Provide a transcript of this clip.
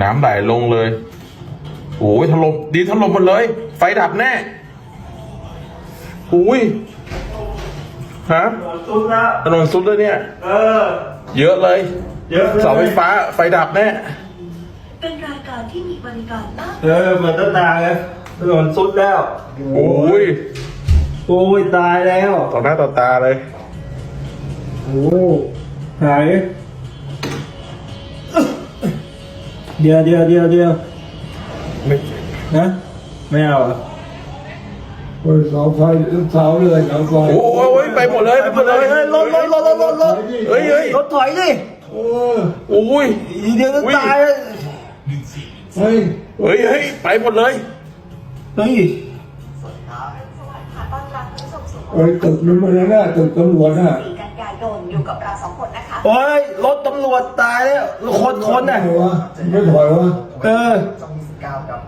น้ำไหลลงเลย โอ้ยถล่มดีถล่มหมดเลย ไฟดับแน่อุ้ยฮะสุดแล้วถนนสุดเลยเนี่ย เออ เยอะเลย เยอะเลยเสาไฟฟ้าไฟดับแน่ เป็นรายการที่มีบริการมากเออเหมือนต้นตาเลยถนนสุดแล้ว โอ้ย โอ้ยตายแล้ว ต่อหน้าต่อตาเลย โอ้หาย เดี๋ยวเดี๋ยวเดี๋ยวเดี๋ยวไม่นะ ไม่เอาเหรอเปิดเสาไฟเสาเลยเสาไฟโอ้ยไปหมดเลยไปหมดเลยเฮ้ยรถรถรถรถรถรถเฮ้ยเฮ้ยรถถอยดิเออโอ้ยเดี๋ยวจะอุ้ยตายแล้วเฮ้ยเฮ้ยเฮ้ยไปหมดเลยเฮ้ยเฮ้ยตึกนั้นมันน่ะตึกตำรวจน่ะ 4กันยายนอยู่กับเราสองคนนะคะโอ้ยรถตำรวจตายแล้วคนคนน่ะไม่ถอยวะไม่ถอยวะเออ